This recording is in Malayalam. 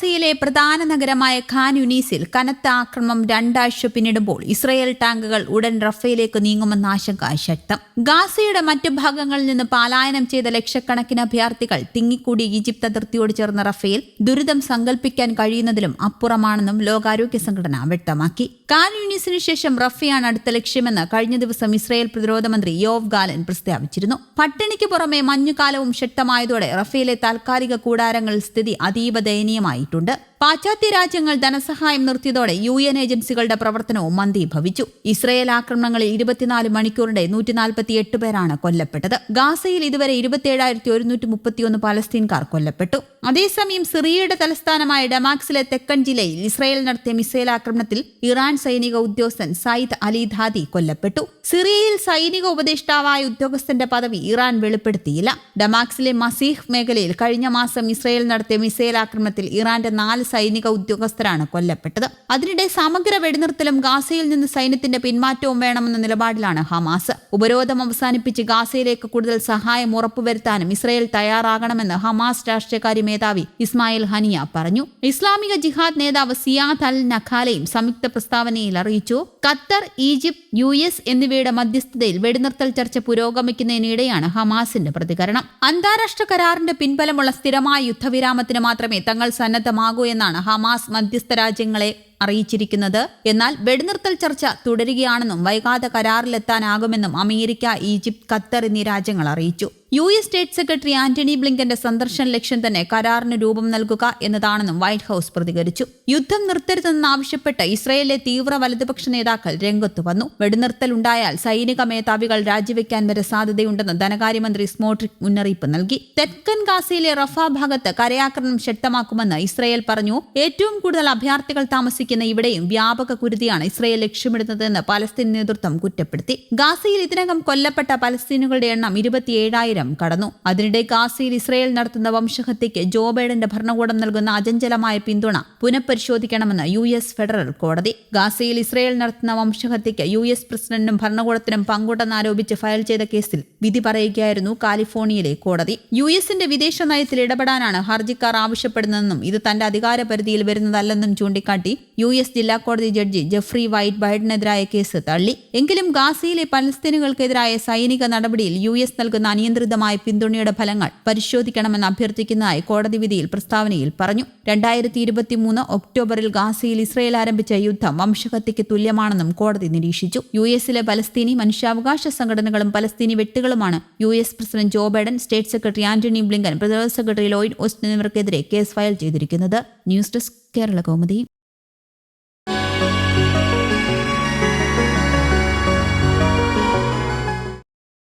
ഗാസയിലെ പ്രധാന നഗരമായ ഖാൻ യുനീസിൽ കനത്ത ആക്രമണം രണ്ടാഴ്ച പിന്നിടുമ്പോൾ ഇസ്രയേൽ ടാങ്കുകൾ ഉടൻ റഫയിലേക്ക് നീങ്ങുമെന്ന ആശങ്ക ശക്തം. ഗാസയുടെ മറ്റു ഭാഗങ്ങളിൽ നിന്ന് പലായനം ചെയ്ത ലക്ഷക്കണക്കിന് അഭയാർത്ഥികൾ തിങ്ങിക്കൂടി ഈജിപ്ത് അതിർത്തിയോട് ചേർന്ന റഫയിൽ ദുരിതം സങ്കല്പിക്കാൻ കഴിയുന്നതിലും അപ്പുറമാണെന്നും ലോകാരോഗ്യ സംഘടന വ്യക്തമാക്കി. ഖാൻ യൂണിസിന് ശേഷം റഫിയാണ് അടുത്ത ലക്ഷ്യമെന്ന് കഴിഞ്ഞ ദിവസം ഇസ്രായേൽ പ്രതിരോധ മന്ത്രി യോവ് ഗാലൻ പ്രസ്താവിച്ചിരുന്നു. പട്ടിണിക്ക് പുറമെ മഞ്ഞുകാലവും ശക്തമായതോടെ റഫേലെ താൽക്കാലിക കൂടാരങ്ങളിൽ സ്ഥിതി അതീവ ദയനീയമായിട്ടുണ്ട്. പാശ്ചാത്യ രാജ്യങ്ങൾ ധനസഹായം നിർത്തിയതോടെ യു എൻ ഏജൻസികളുടെ പ്രവർത്തനവും മന്ദീഭവിച്ചു. ഇസ്രയേൽ ആക്രമണങ്ങളിൽ ഇരുപത്തിനാല് മണിക്കൂറിന്റെ നൂറ്റി നാൽപ്പത്തി എട്ട് പേരാണ് കൊല്ലപ്പെട്ടത്. ഗാസയിൽ ഇതുവരെ ഇരുപത്തിയേഴായിരത്തി ഒരുന്നൂറ്റി മുപ്പത്തിയൊന്ന് പലസ്തീൻകാർ കൊല്ലപ്പെട്ടു. അതേസമയം സിറിയയുടെ തലസ്ഥാനമായ ഡമാക്സിലെ തെക്കൻ ജില്ലയിൽ ഇസ്രയേൽ നടത്തിയ മിസൈൽ ആക്രമണത്തിൽ ഇറാൻ സൈനിക ഉദ്യോഗസ്ഥൻ സയ്യിദ് അലി ധാദി കൊല്ലപ്പെട്ടു. സിറിയയിൽ സൈനിക ഉപദേഷ്ടാവായ ഉദ്യോഗസ്ഥന്റെ പദവി ഇറാൻ വെളിപ്പെടുത്തിയില്ല. ഡമാക്സിലെ മസീഹ് മേഖലയിൽ കഴിഞ്ഞ മാസം ഇസ്രയേൽ നടത്തിയ മിസൈൽ ആക്രമണത്തിൽ ഇറാന്റെ നാല് സൈനിക ഉദ്യോഗസ്ഥരാണ് കൊല്ലപ്പെട്ടത്. അതിനിടെ സമഗ്ര വെടിനിർത്തലും ഗാസയിൽ നിന്ന് സൈന്യത്തിന്റെ പിന്മാറ്റവും വേണമെന്ന നിലപാടിലാണ് ഹമാസ്. ഉപരോധം അവസാനിപ്പിച്ച് ഗാസയിലേക്ക് കൂടുതൽ സഹായം ഉറപ്പുവരുത്താനും ഇസ്രയേൽ തയ്യാറാകണമെന്ന് ഹമാസ് രാഷ്ട്രീയകാര്യ മേധാവി ഇസ്മായിൽ ഹനിയ പറഞ്ഞു. ഇസ്ലാമിക ജിഹാദ് നേതാവ് സിയാദ് അൽ നഖാലയും സംയുക്ത പ്രസ്താവനയിൽ അറിയിച്ചു ഖത്തർ ഈജിപ്ത് യു എസ് എന്നിവയുടെ മധ്യസ്ഥതയിൽ വെടിനിർത്തൽ ചർച്ച പുരോഗമിക്കുന്നതിനിടെയാണ് ഹമാസിന്റെ പ്രതികരണം. അന്താരാഷ്ട്ര കരാറിന്റെ പിൻബലമുള്ള സ്ഥിരമായ യുദ്ധവിരാമത്തിന് മാത്രമേ തങ്ങൾ സന്നദ്ധമാകൂ എന്നാണ് ഹമാസ് മധ്യസ്ഥ രാജ്യങ്ങളെ അറിയിച്ചിരിക്കുന്നത്. എന്നാൽ വെടിനിർത്തൽ ചർച്ച തുടരുകയാണെന്നും വൈകാതെ കരാറിലെത്താനാകുമെന്നും അമേരിക്ക ഈജിപ്ത് ഖത്തർ എന്നീ രാജ്യങ്ങൾ അറിയിച്ചു. U S state secretary Antony ബ്ലിങ്കന്റെ സന്ദർശന ലക്ഷ്യം തന്നെ കരാറിന് രൂപം നൽകുക എന്നതാണെന്നും വൈറ്റ് ഹൌസ് പ്രതികരിച്ചു. യുദ്ധം നിർത്തരുതെന്നാവശ്യപ്പെട്ട് ഇസ്രയേലിലെ തീവ്ര വലതുപക്ഷ നേതാക്കൾ രംഗത്തു വന്നു. വെടിനിർത്തൽ ഉണ്ടായാൽ സൈനിക മേധാവികൾ രാജിവെക്കാൻ വരെ സാധ്യതയുണ്ടെന്ന് ധനകാര്യമന്ത്രി സ്മോട്രിക് മുന്നറിയിപ്പ് നൽകി. തെക്കൻ ഗാസയിലെ റഫ ഭാഗത്ത് കരയാക്രമണം ശക്തമാക്കുമെന്ന് ഇസ്രയേൽ പറഞ്ഞു. ഏറ്റവും കൂടുതൽ അഭയാർത്ഥികൾ താമസിക്കുന്ന ഇവിടെയും വ്യാപക കുരുതിയാണ് ഇസ്രയേൽ ലക്ഷ്യമിടുന്നതെന്ന് പലസ്തീൻ നേതൃത്വം കുറ്റപ്പെടുത്തി. ഗാസയിൽ ഇതിനകം കൊല്ലപ്പെട്ട പലസ്തീനുകളുടെ എണ്ണം ഇരുപത്തിയേഴായിരം കടന്നു. അതിനിടെ ഗാസയിൽ ഇസ്രയേൽ നടത്തുന്ന വംശഹത്യയ്ക്ക് ജോ ബൈഡന്റെ ഭരണകൂടം നൽകുന്ന അചഞ്ചലമായ പിന്തുണ പുനഃപരിശോധിക്കണമെന്ന് യു എസ് ഫെഡറൽ കോടതി. ഗാസയിൽ ഇസ്രയേൽ നടത്തുന്ന വംശഹത്യയ്ക്ക് യു എസ് പ്രസിഡന്റിനും ഭരണകൂടത്തിനും പങ്കുണ്ടെന്നാരോപിച്ച് ഫയൽ ചെയ്ത കേസിൽ വിധി പറയുകയായിരുന്നു കാലിഫോർണിയയിലെ കോടതി. യു എസിന്റെ വിദേശ നയത്തിൽ ഇടപെടാനാണ് ഹർജിക്കാർ ആവശ്യപ്പെടുന്നതെന്നും ഇത് തന്റെ അധികാര പരിധിയിൽ വരുന്നതല്ലെന്നും ചൂണ്ടിക്കാട്ടി യു എസ് ജില്ലാ കോടതി ജഡ്ജി ജെഫ്രി വൈറ്റ് ബൈഡനെതിരായ കേസ് തള്ളി. എങ്കിലും ഗാസയിലെ പലസ്തീനുകൾക്കെതിരായ സൈനിക നടപടിയിൽ യു എസ് നൽകുന്ന അനിയന്ത്രിതമായ പിന്തുണയുടെ ഫലങ്ങൾ പരിശോധിക്കണമെന്ന് അഭ്യർത്ഥിക്കുന്നതായി കോടതി വിധിയിൽ പ്രസ്താവനയിൽ പറഞ്ഞു. രണ്ടായിരത്തി ഇരുപത്തിമൂന്ന് ഒക്ടോബറിൽ ഗാസയിൽ ഇസ്രയേൽ ആരംഭിച്ച യുദ്ധം വംശഹത്യയ്ക്ക് തുല്യമാണെന്നും കോടതി നിരീക്ഷിച്ചു. യു എസിലെ പലസ്തീനി മനുഷ്യാവകാശ സംഘടനകളും പലസ്തീനി വെട്ടുകളുമാണ് U S president Joe Biden state secretary Antony Blinken പ്രതിരോധ സെക്രട്ടറി ലോയിഡ് ഓസ്റ്റ് എന്നിവർക്കെതിരെ കേസ് ഫയൽ ചെയ്തിരിക്കുന്നത്. News desk Kerala Kaumudi.